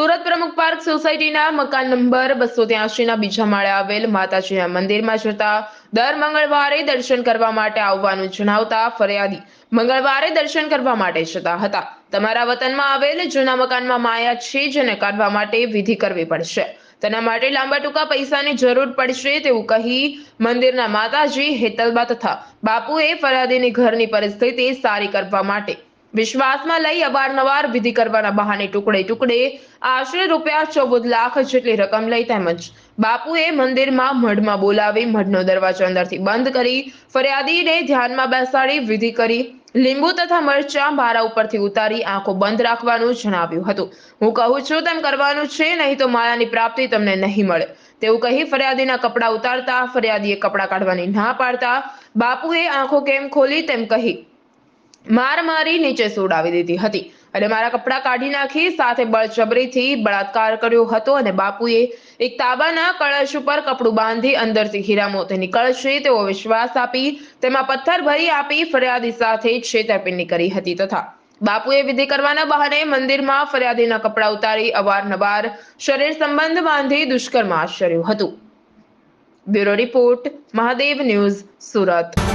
અમૃત park સોસાયટીના મકાન number બસો ત્યાસીના બીજા માળે આવેલ માતાજીના મંદિરમાં જતા દર મંગળવારે દર્શન કરવા માટે આવવાનું જણાવતા ફરિયાદી મંગળવારે દર્શન કરવા માટે જતા હતા. તમારા વતનમાં આવેલ જૂના મકાનમાં માયા છે જેને કાઢવા માટે વિધિ કરવી પડશે. તેના માટે લાંબા ટૂંકા પૈસાની જરૂર પડશે તેવું કહી મંદિરના માતાજી હેતલબા તથા બાપુએ ફરિયાદીની ઘરની પરિસ્થિતિ સારી કરવા માટે વિશ્વાસમાં લઈ અવારનવાર વિધિ કરવાના બહાને ટુકડે ટુકડે આશરે રૂપિયા ચૌદ લાખ જેટલી રકમ લઈ તેમજ બાપુએ મંદિરમાં મઢમાં બોલાવી મઢનો દરવાજો અંદરથી બંધ કરી ફરિયાદીને ધ્યાનમાં બેસાડી વિધિ કરી લીંબુ તથા મરચાં મારા ઉપરથી ઉતારી આંખો બંધ રાખવાનું જણાવ્યું હતું. હું કહું છું, તેમ કરવાનું છે, નહીં તો માયાની પ્રાપ્તિ તમને નહીં મળે. તેવું કહી ફરિયાદીના કપડાં ઉતારતા ફરિયાદીએ કપડાં કાઢવાની ના પાડતા બાપુએ આંખો કેમ ખોલી તેમ કહી માર મારી નીચે સુડાવી દીધી હતી. અને મારા કપડાં કાઢી નાખી, સાથે બળજબરીથી બળાત્કાર કર્યો હતો અને બાપુએ એક તાબાના કળશ ઉપર કપડું બાંધી અંદરથી હીરા મોતી કળશે તેવો વિશ્વાસ આપી, તેમાં પથ્થર ભરી આપી ફરિયાદી સાથે છેતરપિંડી કરી હતી તથા બાપુએ વિધિ કરવાના બહાને મંદિરમાં ફરિયાદીના કપડાં ઉતારી અવારનવાર શરીર સંબંધ બાંધી દુષ્કર્મ આચર્યું હતું. Bureau report, Mahadev news, Surat.